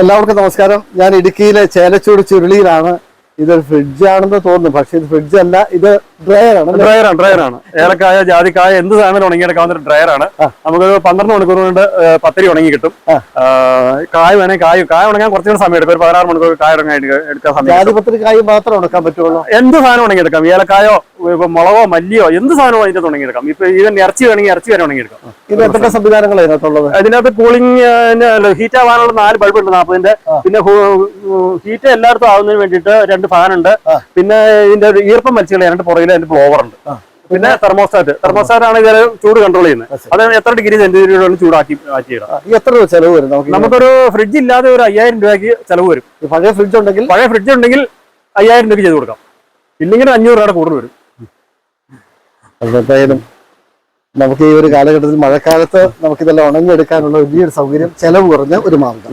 എല്ലാവർക്കും നമസ്കാരം. ഞാൻ ഇടുക്കിയിലെ ചേലച്ചൂട് ചുരുളിയിലാണ്. ഇതൊരു ഫ്രിഡ്ജ് ആണെന്ന് തോന്നുന്നു. പക്ഷെ ഇത് ഫ്രിഡ്ജ് അല്ല ഇത് ഡ്രയറാണ്? ഡ്രയറാണ് ഡ്രയറാണ് ഏലക്കായ ജാതിക്കായ എന്ത് സാധനം ഉണങ്ങിയെടുക്കാവുന്ന ഒരു ഡ്രയറാണ് നമുക്ക് പന്ത്രണ്ട് മണിക്കൂർ കൊണ്ട് പത്തിരി ഉണങ്ങി കിട്ടും. കായ വേണേ കായ കായ ഉണങ്ങാൻ കുറച്ചുകൂടെ സമയം എടുക്കും ഒരു പതിനാറ് മണിക്കൂർ കായ ഉണങ്ങാൻ എടുക്കാൻ സമയം. ജാതിപത്രി കായ മാത്രം ഉണക്കാൻ പറ്റുള്ളൂ. എന്ത് സാധനം ഉണങ്ങിയെടുക്കാം? ഏലക്കായോ ഇപ്പൊ മുളകോ മല്ലിയോ എന്ത് സാധനവും അതിന്റെ തുടങ്ങിയെടുക്കാം ഇപ്പൊ ഇത് ഇറച്ചി വേണമെങ്കിൽ ഇറച്ചി വരെ ഉണങ്ങിയെടുക്കാം. ഇത് എത്ര സംവിധാനങ്ങൾ അതിനകത്തുള്ളത് അതിനകത്ത് കൂളിംഗ് ഹീറ്റ് ആവാനുള്ള നാല് ബൾബ് ഉണ്ട് നാൽപ്പതിന്റെ. പിന്നെ ഹീറ്റ് എല്ലായിടത്തും ആവുന്നതിന് വേണ്ടിയിട്ട് രണ്ട് ഫാൻ ഉണ്ട്. പിന്നെ ഇതിന്റെ ഒരു ഈർപ്പം മത്സ്യങ്ങൾ രണ്ട് പുറകിൽ അതിന്റെ ബ്ലോവർ ഉണ്ട്. പിന്നെ തെർമോസ്റ്റാറ്റ് തെർമോസ്റ്റാറ്റ് ആണ് ഇതിൽ ചൂട് കൺട്രോൾ ചെയ്യുന്നത്. അത്. എത്ര ഡിഗ്രി സെന്റിഗ്രേഡ് ചൂടാക്കി മാറ്റിയിടാം എത്ര രൂപ ചെലവ് വരും നമുക്ക് നമുക്കൊരു ഫ്രിഡ്ജ് ഇല്ലാതെ ഒരു അയ്യായിരം രൂപയ്ക്ക് ചെലവ് വരും. പഴയ ഫ്രിഡ്ജ് ഉണ്ടെങ്കിൽ? പഴയ ഫ്രിഡ്ജ് ഉണ്ടെങ്കിൽ അയ്യായിരം രൂപയ്ക്ക് ചെയ്ത് കൊടുക്കാം. ഇല്ലെങ്കിൽ അഞ്ഞൂറ് രൂപയുടെ കൂടുതൽ വരും. എന്തായാലും നമുക്ക് ഈ ഒരു കാലഘട്ടത്തിൽ മഴക്കാലത്ത് നമുക്കിതെല്ലാം ഉണങ്ങിയെടുക്കാനുള്ള വലിയൊരു സൗകര്യം ചെലവ് കുറഞ്ഞ ഒരു മാർഗം.